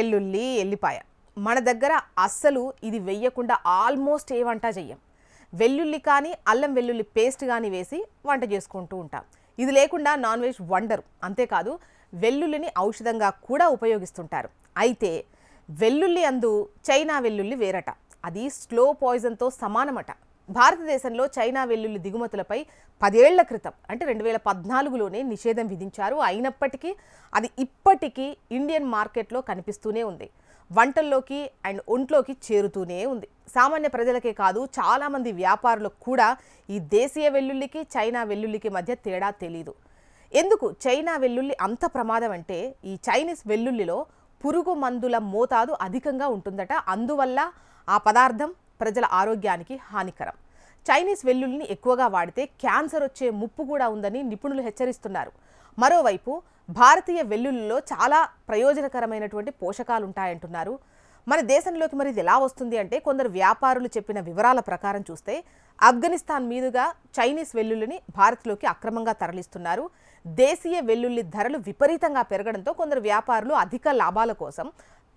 వెల్లుల్లి ఎల్లిపాయ. మన దగ్గర అస్సలు ఇది వెయ్యకుండా ఆల్మోస్ట్ ఏ వంట చెయ్యం. వెల్లుల్లి కానీ అల్లం వెల్లుల్లి పేస్ట్ కానీ వేసి వంట చేసుకుంటూ ఉంటాం. ఇది లేకుండా నాన్ వెజ్ వండరు. అంతేకాదు వెల్లుల్లిని ఔషధంగా కూడా ఉపయోగిస్తుంటారు. అయితే వెల్లుల్లి అందు చైనా వెల్లుల్లి వేరట. అది స్లో పాయిజన్తో సమానమట. భారతదేశంలో చైనా వెల్లుల్లి దిగుమతులపై పదేళ్ళ క్రితం అంటే రెండు వేల పద్నాలుగులోనే నిషేధం విధించారు. అయినప్పటికీ అది ఇప్పటికీ ఇండియన్ మార్కెట్లో కనిపిస్తూనే ఉంది. వంటల్లోకి అండ్ ఒంట్లోకి చేరుతూనే ఉంది. సామాన్య ప్రజలకే కాదు చాలామంది వ్యాపారులకు కూడా ఈ దేశీయ వెల్లుల్లికి చైనా వెల్లుల్లికి మధ్య తేడా తెలీదు. ఎందుకు? చైనా వెల్లుల్లి అంత ప్రమాదం అంటే ఈ చైనీస్ వెల్లుల్లిలో పురుగు మందుల మోతాదు అధికంగా ఉంటుందట. అందువల్ల ఆ పదార్థం ప్రజల ఆరోగ్యానికి హానికరం. చైనీస్ వెల్లుల్లిని ఎక్కువగా వాడితే క్యాన్సర్ వచ్చే ముప్పు కూడా ఉందని నిపుణులు హెచ్చరిస్తున్నారు. మరోవైపు భారతీయ వెల్లుల్లిలో చాలా ప్రయోజనకరమైనటువంటి పోషకాలు ఉంటాయంటున్నారు మన దేశంలోకి మరి ఇది ఎలా వస్తుంది అంటే కొందరు వ్యాపారులు చెప్పిన వివరాల ప్రకారం చూస్తే ఆఫ్ఘనిస్తాన్ మీదుగా చైనీస్ వెల్లుల్లిని భారత్లోకి అక్రమంగా తరలిస్తున్నారు. దేశీయ వెల్లుల్లి ధరలు విపరీతంగా పెరగడంతో కొందరు వ్యాపారులు అధిక లాభాల కోసం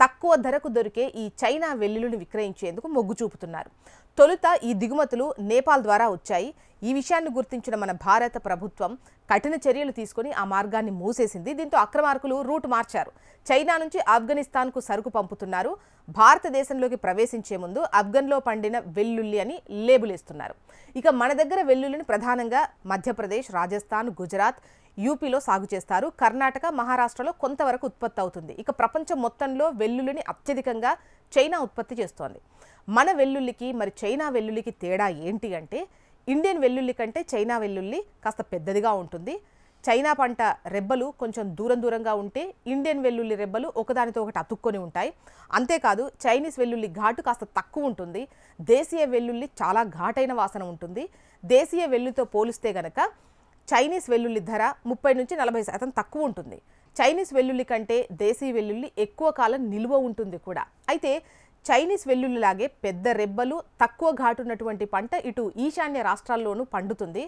తక్కువ ధరకు దొరికే ఈ చైనా వెల్లుల్లిని విక్రయించేందుకు మొగ్గు చూపుతున్నారు. తొలుత ఈ దిగుమతులు నేపాల్ ద్వారా వచ్చాయి. ఈ విషయాన్ని గుర్తించిన మన భారత ప్రభుత్వం కఠిన చర్యలు తీసుకొని ఆ మార్గాన్ని మూసేసింది. దీంతో అక్రమార్కులు రూట్ మార్చారు. చైనా నుంచి ఆఫ్ఘనిస్తాన్కు సరుకు పంపుతున్నారు. భారతదేశంలోకి ప్రవేశించే ముందు ఆఫ్ఘన్లో పండిన వెల్లుల్లి అని లేబుల్ ఇస్తున్నారు ఇక మన దగ్గర వెల్లుల్లిని ప్రధానంగా మధ్యప్రదేశ్ రాజస్థాన్ గుజరాత్ యూపీలో సాగు చేస్తారు. కర్ణాటక మహారాష్ట్రలో కొంతవరకు ఉత్పత్తి అవుతుంది. ఇక ప్రపంచం మొత్తంలో వెల్లుల్లిని అత్యధికంగా చైనా ఉత్పత్తి చేస్తోంది. మన వెల్లుల్లికి మరి చైనా వెల్లుల్లికి తేడా ఏంటి అంటే ఇండియన్ వెల్లుల్లి కంటే చైనా వెల్లుల్లి కాస్త పెద్దదిగా ఉంటుంది. చైనా పంట రెబ్బలు కొంచెం దూరం దూరంగా ఉంటే ఇండియన్ వెల్లుల్లి రెబ్బలు ఒకదానితో ఒకటి అతుక్కొని ఉంటాయి. అంతేకాదు చైనీస్ వెల్లుల్లి ఘాటు కాస్త తక్కువ ఉంటుంది. దేశీయ వెల్లుల్లి చాలా ఘాటైన వాసన ఉంటుంది. దేశీయ వెల్లుల్లితో పోలిస్తే గనక చైనీస్ వెల్లుల్లి ధర ముప్పై నుంచి నలభై శాతం తక్కువ ఉంటుంది. చైనీస్ వెల్లుల్లి కంటే దేశీయ వెల్లుల్లి ఎక్కువ కాలం నిల్వ ఉంటుంది కూడా. అయితే చైనీస్ వెల్లుల్లిలాగే పెద్ద రెబ్బలు తక్కువ ఘాటున్నటువంటి పంట ఇటు ఈశాన్య రాష్ట్రాల్లోనూ పండుతుంది.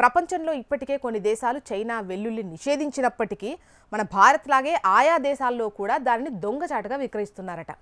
ప్రపంచంలో ఇప్పటికే కొన్ని దేశాలు చైనా వెల్లుల్లి నిషేధించినప్పటికీ మన భారత్ లాగే ఆయా దేశాల్లో కూడా దానిని దొంగచాటుగా విక్రయిస్తున్నారట.